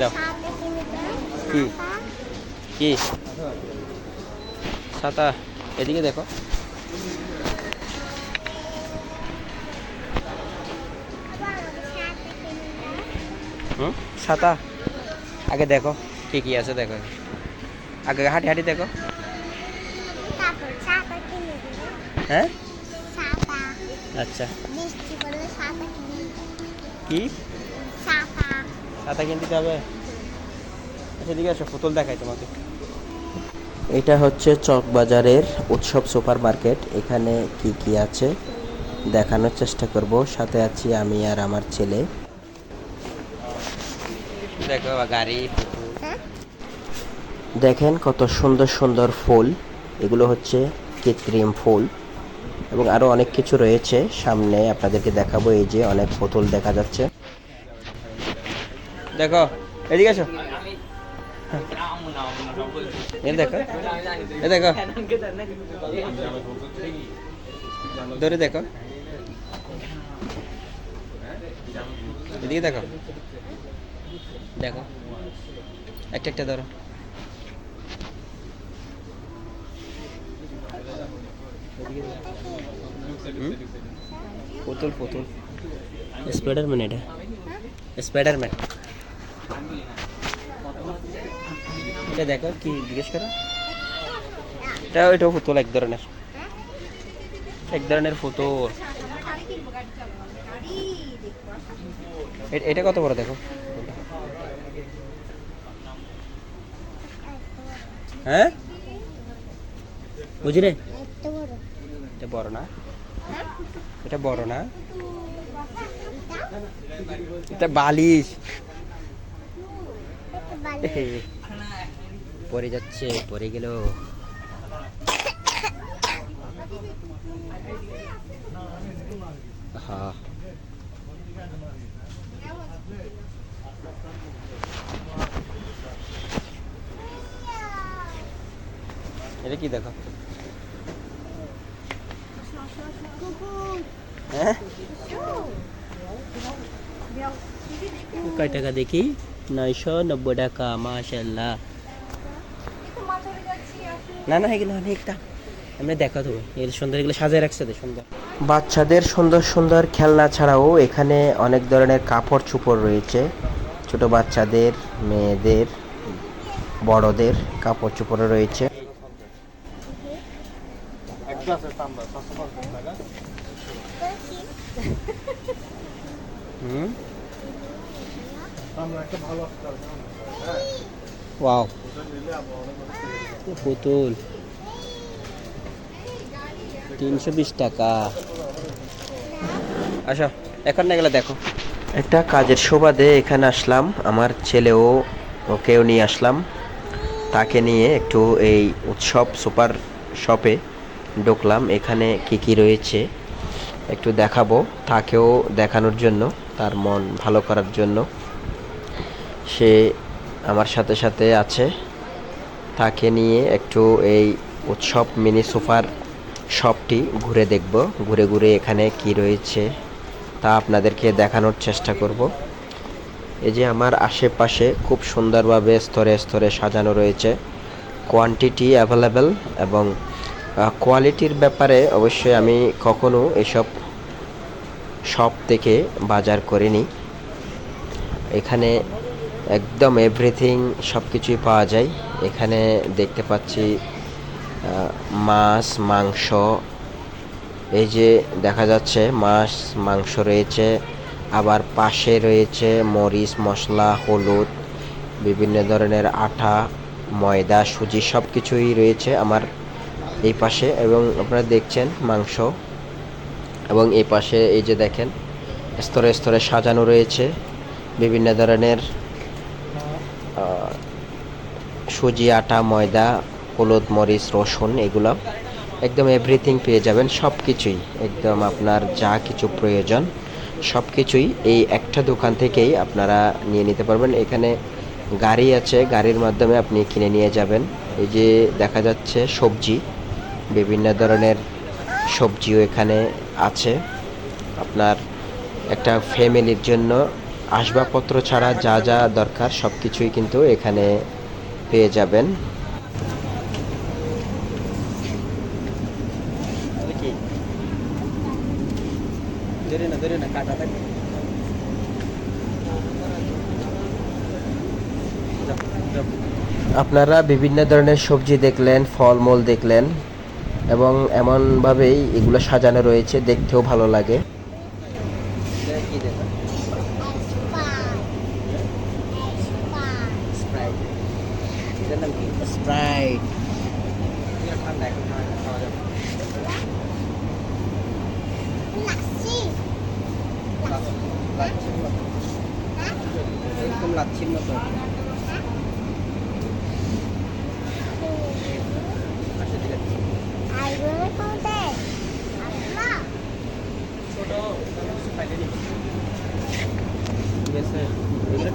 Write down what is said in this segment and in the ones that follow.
দাও। কি? কি? ছাতা। এদিকে দেখো। হুম? ছাতা। আগে দেখো কি কি আছে দেখো আগে। হাঁটি হাঁটি দেখো। হ্যাঁ? আচ্ছা। কি? ছাতা কিনতে দিতে হবে আচ্ছা আসো পুতুল দেখাই তোমাকে। এটা হচ্ছে চকবাজারের উৎসব সুপার মার্কেট এখানে কি কি আছে দেখানোর চেষ্টা করব। সাথে আছি আমি আর আমার ছেলে। দেখো গাড়ি দেখেন কত সুন্দর সুন্দর ফুল। এগুলো হচ্ছে কৃত্রিম ফুল। এবং আরও অনেক কিছু রয়েছে। সামনে আপনাদেরকে দেখাবো এই যে অনেক পুতুল দেখা যাচ্ছে। দেখো এদিকে আসো এ দেখো এ দেখো। ধরে দেখো। এদিকে দেখো। দেখো। একটা একটা ধরো। পুতুল পুতুল। স্পাইডারম্যান এটা। স্পাইডারম্যান এটা দেখো, কি জিজ্ঞেস করো? এটা ওইটাও পুতুল এক ধরনের। এক ধরনের পুতুল এটা কত বড় দেখো? হ্যাঁ? বুঝি রে এত বড় এটা বড় না। এটা বড় না। এটা বালিশ। পড়ে যাচ্ছে পড়ে গেল। হ্যাঁ এটা কি দেখো? হ্যাঁ? কয় টাকা দেখি? নয়শো নব্বই টাকা মাশাল্লাহ না না, এগুলো অনেকটা আমরা দেখা দেবো এর সুন্দর, এগুলো সাজায় রাখছে তো, সুন্দর। বাচ্চাদের সুন্দর সুন্দর খেলনা ছাড়াও এখানে অনেক ধরনের কাপড় চোপড় রয়েছে। ছোট বাচ্চাদের, মেয়েদের, বড়দের কাপড় চোপড় রয়েছে। হুম? ওয়াও পুতুল। তিনশো বিশ টাকা। আচ্ছা এখন না গেলে দেখো। একটা কাজের সুবাদে এখানে আসলাম। আমার ছেলেও ওকেও নিয়ে আসলাম। তাকে নিয়ে একটু এই উৎসব সুপার শপে ঢুকলাম। এখানে কি কি রয়েছে একটু দেখাবো। তাকেও দেখানোর জন্য তার মন ভালো করার জন্য। সে আমার সাথে সাথে আছে। তাকে নিয়ে একটু এই উৎসব মিনি সুপার শপটি ঘুরে দেখব। ঘুরে ঘুরে এখানে কি রয়েছে তা আপনাদেরকে দেখানোর চেষ্টা করব। এই যে আমার আশেপাশে খুব সুন্দরভাবে স্তরে স্তরে সাজানো রয়েছে। কোয়ান্টিটি অ্যাভেলেবেল এবং কোয়ালিটির ব্যাপারে অবশ্যই আমি কখনো এসব শপ থেকে বাজার করিনি। এখানে একদম এভরিথিং সব কিছুই পাওয়া যায়। এখানে দেখতে পাচ্ছি মাছ, মাংস। এই যে দেখা যাচ্ছে, মাছ, মাংস রয়েছে। আবার পাশে রয়েছে মরিচ, মশলা, হলুদ, বিভিন্ন ধরনের আটা, ময়দা, সুজি সব কিছুই রয়েছে আমার এই পাশে। এবং আপনারা দেখছেন মাংস। এবং এই পাশে এই যে দেখেন, স্তরে স্তরে সাজানো রয়েছে। বিভিন্ন ধরনের সুজি, আটা, ময়দা, হলুদ, মরিচ, রসুন, এগুলো একদম এভরিথিং পেয়ে যাবেন সব কিছুই একদম আপনার যা কিছু প্রয়োজন সব কিছুই এই একটা দোকান থেকেই আপনারা নিয়ে নিতে পারবেন। এখানে গাড়ি আছে, গাড়ির মাধ্যমে আপনি কিনে নিয়ে যাবেন। এই যে দেখা যাচ্ছে সবজি, বিভিন্ন ধরনের সবজিও এখানে আছে। আপনার একটা ফ্যামিলির জন্য আসবাবপত্র ছাড়া যা যা দরকার সব কিছুই কিন্তু এখানে পেয়ে যাবেন। আপনারা বিভিন্ন ধরনের সবজি দেখলেন, ফলমূল দেখলেন এবং এমনভাবেই এগুলো সাজানো রয়েছে, দেখতেও ভালো লাগে। একদম লাচ্ছির মতো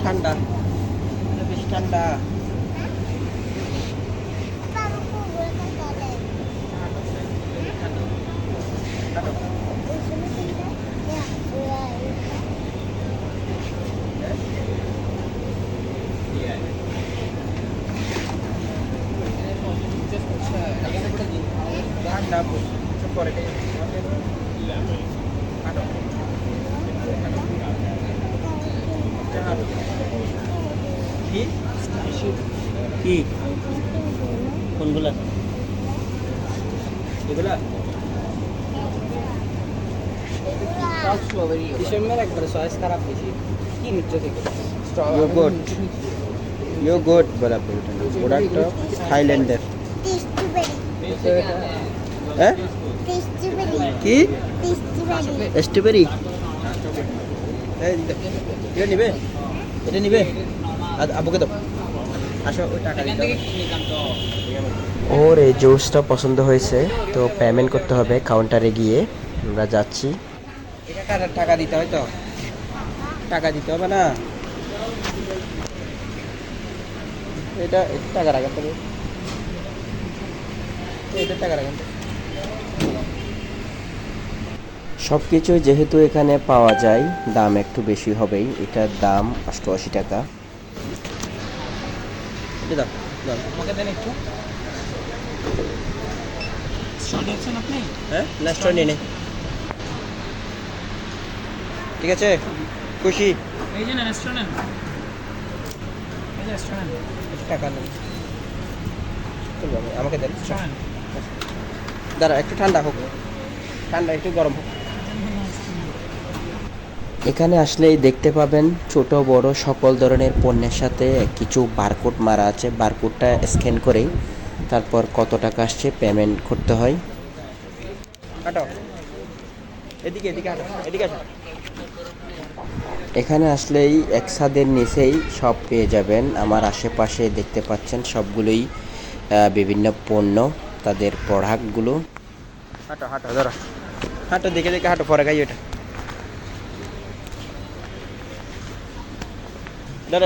ঠান্ডা বেশি ঠান্ডা। ঠান্ডা পরে কি কি কোনগুলা এগুলা ডিসেম্বর একবারে চয়েস খারাপ বেশি কি নিচ্ছে থেকে ইয়োগট ইয়োগট বলে আপনি প্রোডাক্টটা থাইল্যান্ডের হ্যাঁ কি? স্ট্রবেরি এটা নিবে এটা নিবে। দাও। ওর এই জুসটা পছন্দ হয়েছে তো পেমেন্ট করতে হবে কাউন্টারে গিয়ে। আমরা যাচ্ছি। টাকা টাকা দিতে হয় তো? টাকা দিতে হবে না। এটা টাকা রাখেন তবে এটা টাকা রাখেন সব কিছু যেহেতু এখানে পাওয়া যায় দাম একটু বেশি হবেই। এটার দাম অষ্টআশি টাকা। হ্যাঁ? ঠিক আছে? খুশি? এই যে না রেস্টুরেন্ট এই রেস্টুরেন্ট টাকা নেই আমাকে দেন। রেস্টুরেন্ট দাঁড়া একটু ঠান্ডা হোক। ঠান্ডা একটু গরম হোক। এখানে আসলেই দেখতে পাবেন ছোট বড় সকল ধরনের পণ্যের সাথে কিছু বারকোড মারা আছে। বারকোডটা স্ক্যান করেই তারপর কত টাকা আসছে পেমেন্ট করতে হয়। এদিকে এদিকে এদিকে এখানে আসলেই এক ছাদের নিচেই সব পেয়ে যাবেন। আমার আশেপাশে দেখতে পাচ্ছেন সবগুলোই বিভিন্ন পণ্য। তাদের প্রোডাক্টগুলো হাঁটো হাঁটো ধরো। হাঁটো দেখে দেখে হাঁটো পরে খাই ওটা।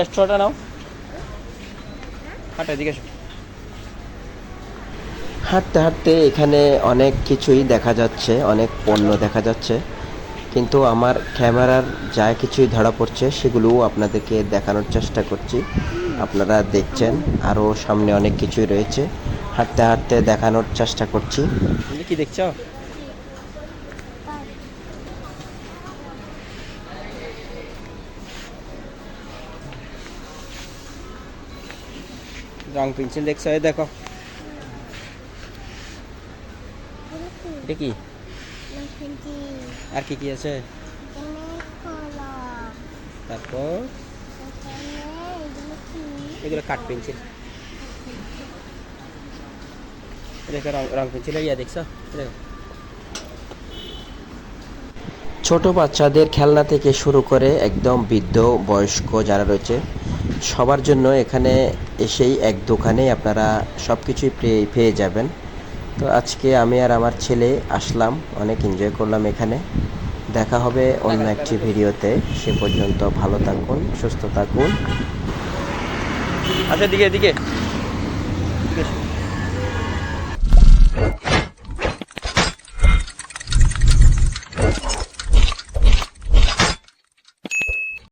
স্ট্রটা নাও। হাঁটো এদিকে হাঁটতে হাঁটতে এখানে অনেক কিছুই দেখা যাচ্ছে অনেক পণ্য দেখা যাচ্ছে। কিন্তু আমার ক্যামেরার যা কিছুই ধরা পড়ছে সেগুলোও আপনাদেরকে দেখানোর চেষ্টা করছি। আপনারা দেখছেন আরও সামনে অনেক কিছুই রয়েছে। হাঁটতে হাঁটতে দেখানোর চেষ্টা করছি। কি দেখছ? রং পেন্সিল দেখছ? এই দেখো। এটা আর কি কি আছে? তারপর? এগুলো কাঠ পেন্সিল। দেখো রং ইয়া দেখছ ছোট বাচ্চাদের খেলনা থেকে শুরু করে একদম বৃদ্ধ বয়স্ক যারা রয়েছে সবার জন্য এখানে এসেই এক দোকানে আপনারা সব কিছুই পেয়ে পেয়ে যাবেন। তো আজকে আমি আর আমার ছেলে আসলাম অনেক এনজয় করলাম এখানে। দেখা হবে অন্য একটি ভিডিওতে। সে পর্যন্ত ভালো থাকুন সুস্থ থাকুন। আচ্ছা দিকে দিকে